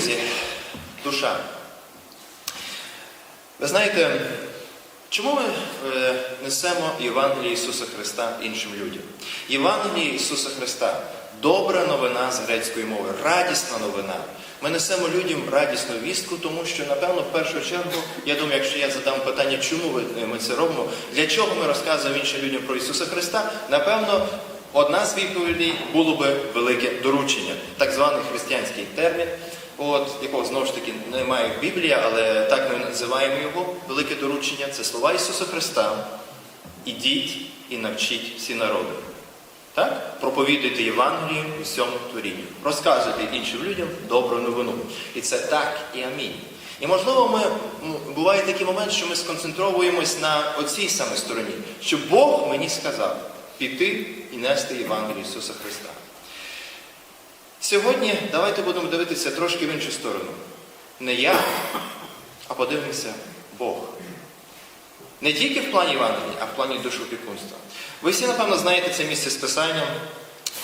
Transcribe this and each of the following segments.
друзі, душа. Ви знаєте, чому ми е, несемо Євангеліє Ісуса Христа іншим людям? Євангеліє Ісуса Христа добра новина з грецької мови, радісна новина. Ми несемо людям радісну вістку, тому що, напевно, в першу чергу, я думаю, якщо я задам питання, чому е, ми це робимо, для чого ми розказуємо іншим людям про Ісуса Христа, напевно, одна з відповідей було би велике доручення, так званий християнський термін, от, якого знову ж таки немає в Біблії, але так ми називаємо його велике доручення. Це слова Ісуса Христа. Ідіть і навчіть всі народи. Так? Проповідуйте Євангелію усьому творінню. Розказуйте іншим людям добру новину. І це так і амінь. І можливо, ми буває такий момент, що ми сконцентровуємось на оцій саме стороні, що Бог мені сказав піти і нести Євангелію Ісуса Христа. Сьогодні давайте будемо дивитися трошки в іншу сторону. Не я, а подивимося Бог. Не тільки в плані Євангелії, а в плані душопікунства. Ви всі, напевно, знаєте це місце з Писанням.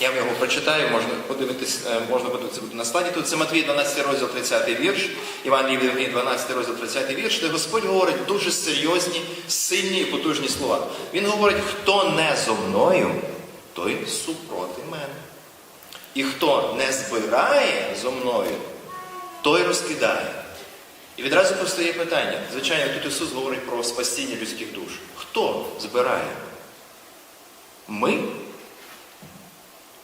Я вам його прочитаю, можна подивитись, е, можна буде на слайді. Тут це Матвій 12 розділ 30 вірш, Іван Євгеній 12 розділ 30 вірш, де Господь говорить дуже серйозні, сильні і потужні слова. Він говорить, хто не зо мною, той супроти мене. І хто не збирає зо мною, той розкидає. І відразу постає питання. Звичайно, тут Ісус говорить про спасіння людських душ. Хто збирає? Ми?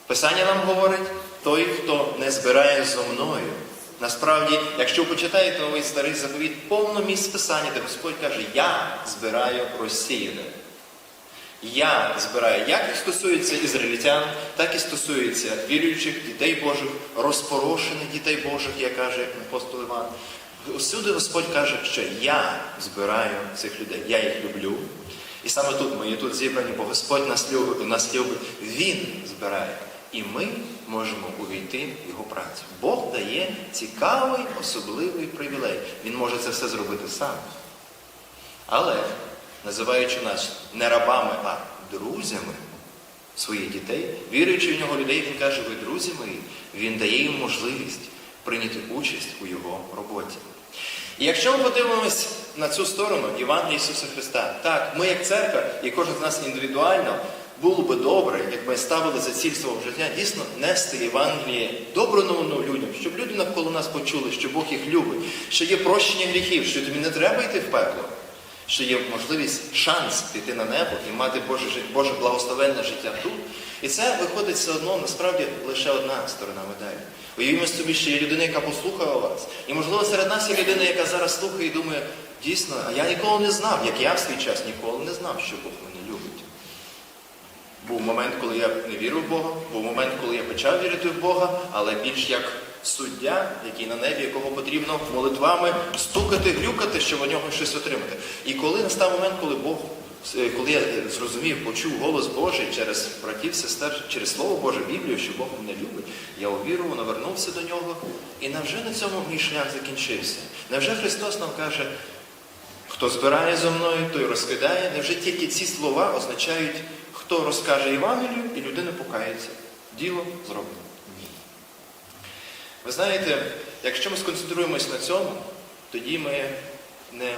Писання нам говорить, той, хто не збирає зо мною. Насправді, якщо ви почитаєте новий старий заповіт, повно місць писання, де Господь каже, я збираю розсіяне. Я збираю, як і стосується ізраїльтян, так і стосується віруючих дітей Божих, розпорошених дітей Божих, як каже апостол Іван. Усюди Господь каже, що я збираю цих людей, я їх люблю. І саме тут ми є тут зібрані, бо Господь нас любить, нас любить. Він збирає. І ми можемо увійти в його працю. Бог дає цікавий, особливий привілей. Він може це все зробити сам. Але, називаючи нас не рабами, а друзями своїх дітей, віруючи в нього людей, він каже, ви друзі мої, він дає їм можливість прийняти участь у його роботі. І якщо ми подивимось на цю сторону Євангелія Ісуса Христа, так, ми як церква, і кожен з нас індивідуально, було би добре, якби ставили за ціль свого життя дійсно нести Євангеліє добру новину людям, щоб люди навколо нас почули, що Бог їх любить, що є прощення гріхів, що тобі не треба йти в пекло, що є можливість, шанс піти на небо і мати Боже, Боже благословенне життя тут. І це виходить все одно, насправді, лише одна сторона медалі. Уявімо собі, що є людина, яка послухала вас. І, можливо, серед нас є людина, яка зараз слухає і думає, дійсно, а я ніколи не знав, як я в свій час ніколи не знав, що Бог мене любить. Був момент, коли я не вірив в Бога, був момент, коли я почав вірити в Бога, але більш як суддя, який на небі, якого потрібно молитвами стукати, грюкати, щоб у нього щось отримати. І коли настав момент, коли Бог, е, коли я зрозумів, почув голос Божий через братів, сестер, через Слово Боже, Біблію, що Бог мене любить, я увірував, навернувся до нього. І невже на цьому мій шлях закінчився? Невже Христос нам каже, Хто збирає зо мною, той розкидає. Невже тільки ці слова означають, хто розкаже Євангелію і людина покається? Діло зроблено. Ви знаєте, якщо ми сконцентруємось на цьому, тоді ми не,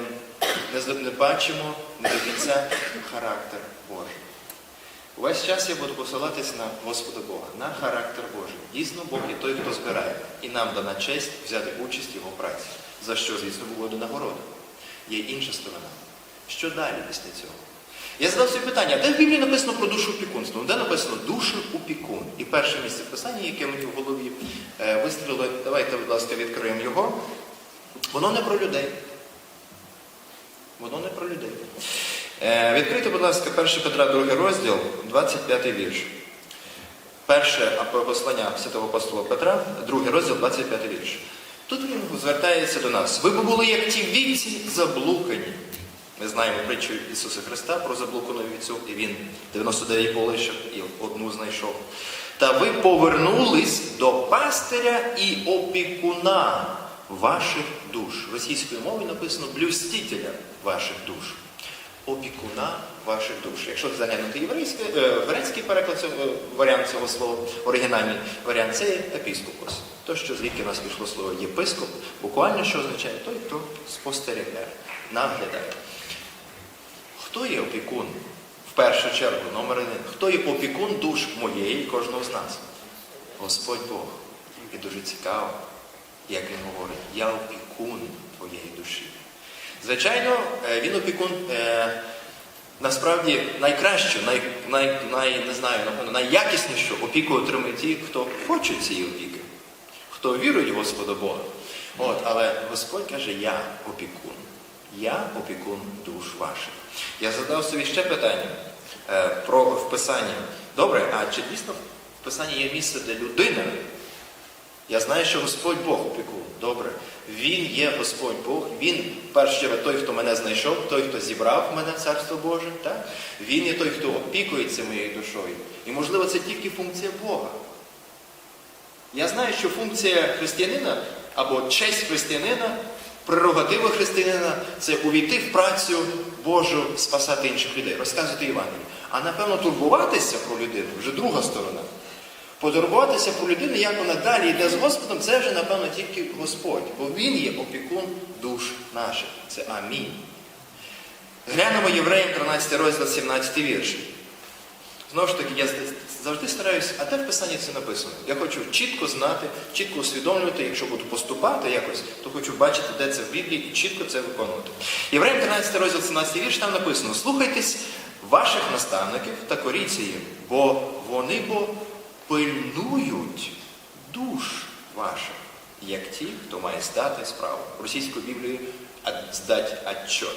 не, не бачимо не до кінця характер Божий. Увесь час я буду посилатись на Господа Бога, на характер Божий. Дійсно, Бог є той, хто збирає. І нам дана честь взяти участь в його праці, за що, звісно, буде нагорода. Є інша сторона. Що далі після цього? Я задав собі питання, де в Біблії написано про душу опікунство? Де написано душу опікун? І перше місце в писанні, яке мені в голові е, вистрілило, давайте, будь ласка, відкриємо його. Воно не про людей. Воно не про людей. Е, відкрийте, будь ласка, 1 Петра, 2 розділ, 25 вірш. Перше послання святого апостола Петра, 2 розділ, 25 вірш. Тут він звертається до нас. Ви були як ті вівці заблукані. Ми знаємо притчу Ісуса Христа про заблукану вівцю, і він 99 полишив і одну знайшов. Та ви повернулись до пастиря і опікуна ваших душ. Російською мовою написано блюстителя ваших душ. Опікуна ваших душ. Якщо заглянути єврейський, е, грецький переклад цього, е, варіант цього слова, оригінальний варіант, це є епіскопос. То, що звідки нас пішло слово єпископ, буквально що означає той, хто спостерігає, наглядає. Хто є опікун? В першу чергу, номер один. Хто є опікун душ моєї і кожного з нас? Господь Бог. І дуже цікаво, як він говорить, я опікун твоєї душі. Звичайно, е, він опікун е, насправді найкраще, най, най, най, не знаю, найякіснішу опіку отримують ті, хто хочуть цієї опіки, хто вірують в Господа Бога. От, але Господь каже, я опікун. Я опікун душ ваших. Я задав собі ще питання е, про вписання. Добре, а чи дійсно в Писанні є місце, де людина я знаю, що Господь Бог опікун. Добре. Він є Господь Бог. Він, в першу чергу, той, хто мене знайшов, той, хто зібрав мене в Царство Боже. Так? Він є той, хто опікується моєю душою. І, можливо, це тільки функція Бога. Я знаю, що функція християнина або честь християнина, прерогатива християнина це увійти в працю Божу, спасати інших людей, розказувати Євангелію. А напевно, турбуватися про людину вже друга сторона. Потурбуватися про людину, як вона далі йде з Господом, це вже, напевно, тільки Господь. Бо Він є опікун душ наших. Це амінь. Глянемо Євреїв 13 розділ, 17 вірш. Знову ж таки, я завжди стараюся, а де в Писанні це написано? Я хочу чітко знати, чітко усвідомлювати, якщо буду поступати якось, то хочу бачити, де це в Біблії, і чітко це виконувати. Євреїв 13 розділ, 17 вірш, там написано: слухайтесь ваших наставників та коріться їм, бо вони бо пильнують душ ваших, як ті, хто має здати справу. Російською Біблією «а- здать отчет.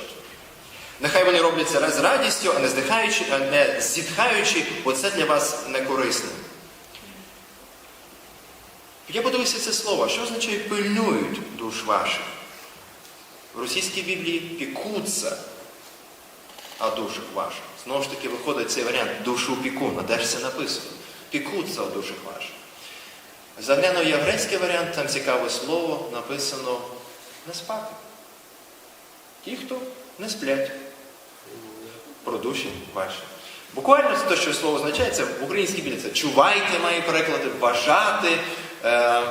Нехай вони роблять це з радістю, а не здихаючи, а не зітхаючи, бо це для вас не корисно. Я подивився це слово. Що означає пильнують душ ваших? В російській Біблії пікуться о душах ваших. Знову ж таки, виходить цей варіант душу пікуна. Де ж це написано? Пікуться о душах ваших. Заглянув єврейський варіант, там цікаве слово написано не спати. Ті, хто не сплять про душі ваші. Буквально це те, що слово означає, це в українській білі це чувайте, має переклади, бажати, е,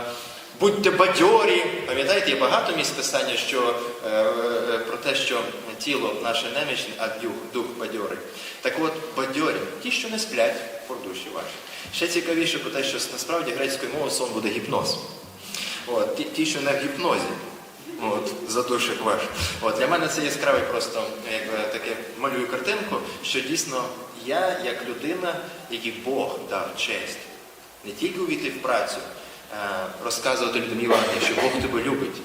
будьте бадьорі. Пам'ятаєте, є багато місць писання що, е, е, про те, що тіло наше немічне, а дух, дух бадьорий. Так от, бадьорі, ті, що не сплять, про душі ваші. Ще цікавіше про те, що насправді грецькою мовою сон буде гіпноз. От, ті, що не в гіпнозі. От, за душик ваш. От, для мене це яскравий просто, якби таке малюю картинку, що дійсно я, як людина, який Бог дав честь, не тільки увійти в працю, е, розказувати людям Євангелія, що Бог тебе любить,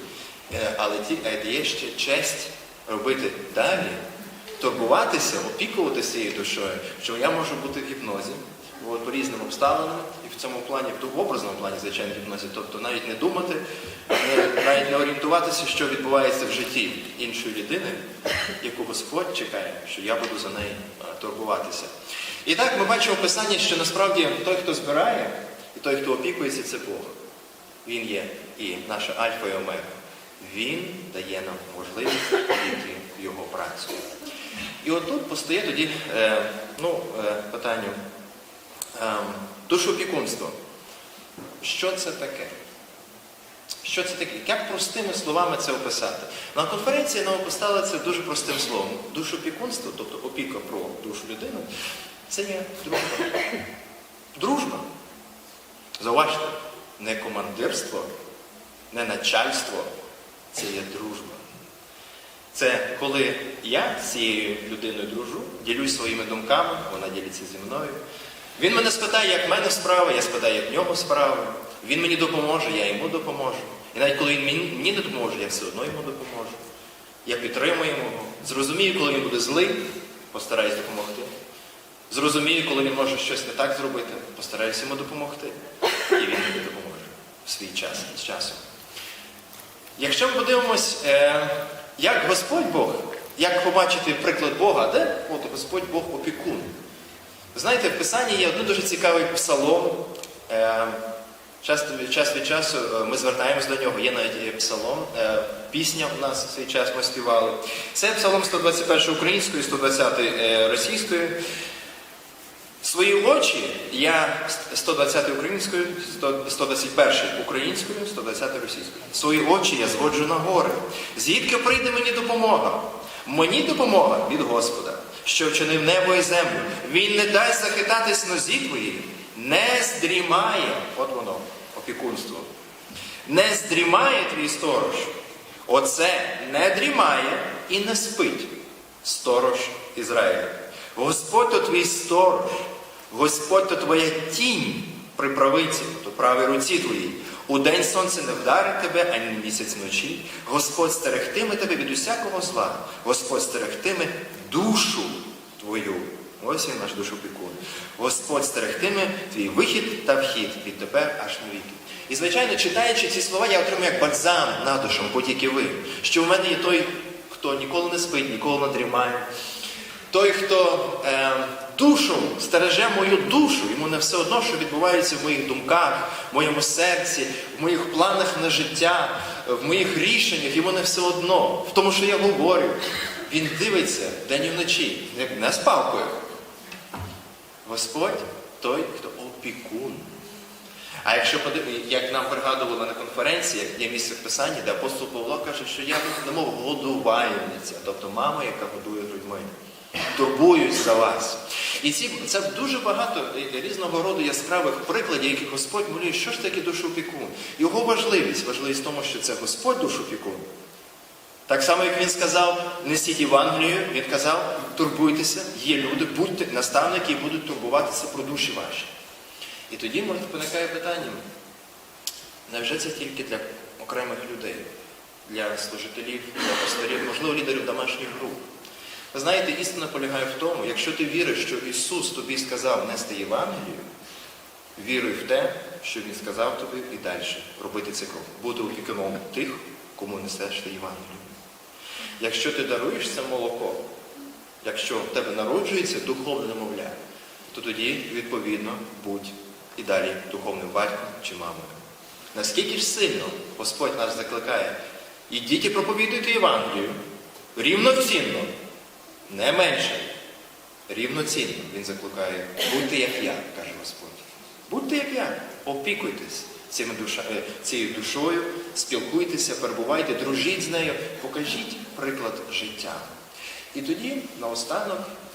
е, але ті, а є ще честь робити далі, турбуватися, опікуватися цією душою, що я можу бути в гіпнозі. По різним обставинам, і в цьому плані, в образному плані, звичайно, гіпнозі, тобто навіть не думати, не, навіть не орієнтуватися, що відбувається в житті іншої людини, яку Господь чекає, що я буду за неї е, турбуватися. І так ми бачимо в Писанні, що насправді той, хто збирає, і той, хто опікується, це Бог. Він є і наша Альфа і Омега. Він дає нам можливість війти в його працю. І отут постає тоді е, ну, е, питання. Ем, Душоопікунство. Що це таке? Що це таке? Як простими словами це описати? На конференції нам описали це дуже простим словом. Душопікунство, тобто опіка про душу людини, це є дружба. Дружба. Зауважте, не командирство, не начальство, це є дружба. Це коли я з цією людиною дружу, ділюсь своїми думками, вона ділиться зі мною. Він мене спитає, як в мене справа, я спитаю, як в нього справа. Він мені допоможе, я йому допоможу. І навіть коли він мені, не допоможе, я все одно йому допоможу. Я підтримую його. Зрозумію, коли він буде злий, постараюсь допомогти. Зрозумію, коли він може щось не так зробити, постараюсь йому допомогти. І він мені допоможе в свій час з часом. Якщо ми подивимось, е, як Господь Бог, як побачити приклад Бога, де от Господь Бог опікун. Знаєте, в Писанні є один дуже цікавий псалом. Е, Час, від часу е, ми звертаємось до нього. Є навіть псалом, е, пісня у нас в цей час ми співали. Це псалом 121 українською, 120 е, російською. Свої очі я 120 українською, 121 українською, 120 російською. Свої очі я зводжу на гори. Звідки прийде мені допомога? Мені допомога від Господа, що вчинив небо і землю. Він не дасть захитатись нозі твоїй, не здрімає, от воно, опікунство. Не здрімає твій сторож. Оце не дрімає і не спить сторож Ізраїля. Господь то твій сторож, Господь то твоя тінь при правиці, то правій руці твоїй. У день сонце не вдарить тебе, ані місяць вночі. Господь стерегтиме тебе від усякого зла. Господь стерегтиме душу твою. Ось він наш душопікун. Господь стерегтиме твій вихід та вхід від тепер аж навіки. І, звичайно, читаючи ці слова, я отримую як бальзам на душу, будь-які ви, що в мене є той, хто ніколи не спить, ніколи не дрімає. Той, хто е, душу стереже мою душу, йому не все одно, що відбувається в моїх думках, в моєму серці, в моїх планах на життя, в моїх рішеннях, йому не все одно, в тому, що я говорю. Він дивиться день і вночі, як не з палкою. Господь той, хто опікун. А якщо як нам пригадували на конференції, є місце в Писанні, де апостол Павло каже, що я немов годувальниця, тобто мама, яка годує грудьми. Турбуюсь за вас. І ці, це дуже багато різного роду яскравих прикладів, яких Господь молює, що ж таке душопікун. Його важливість, важливість в тому, що це Господь душопікун. Так само, як він сказав, несіть Євангелію, він казав, турбуйтеся, є люди, будьте наставники і будуть турбуватися про душі ваші. І тоді виникає питання, невже це тільки для окремих людей, для служителів, для пасторів, можливо, лідерів домашніх груп? Знаєте, істина полягає в тому, якщо ти віриш, що Ісус тобі сказав нести Євангелію, віруй в те, що Він сказав тобі і далі робити цей крок. Бути опікуном тих, кому несеш ти Євангелію. Якщо ти даруєш це молоко, якщо в тебе народжується духовне немовля, то тоді, відповідно, будь і далі духовним батьком чи мамою. Наскільки ж сильно Господь нас закликає, ідіть і проповідуйте Євангелію рівноцінно, не менше, рівноцінно Він закликає, будьте як я, каже Господь. Будьте як я, опікуйтесь е, цією душою, спілкуйтеся, перебувайте, дружіть з нею, покажіть приклад життя. І тоді, наостанок,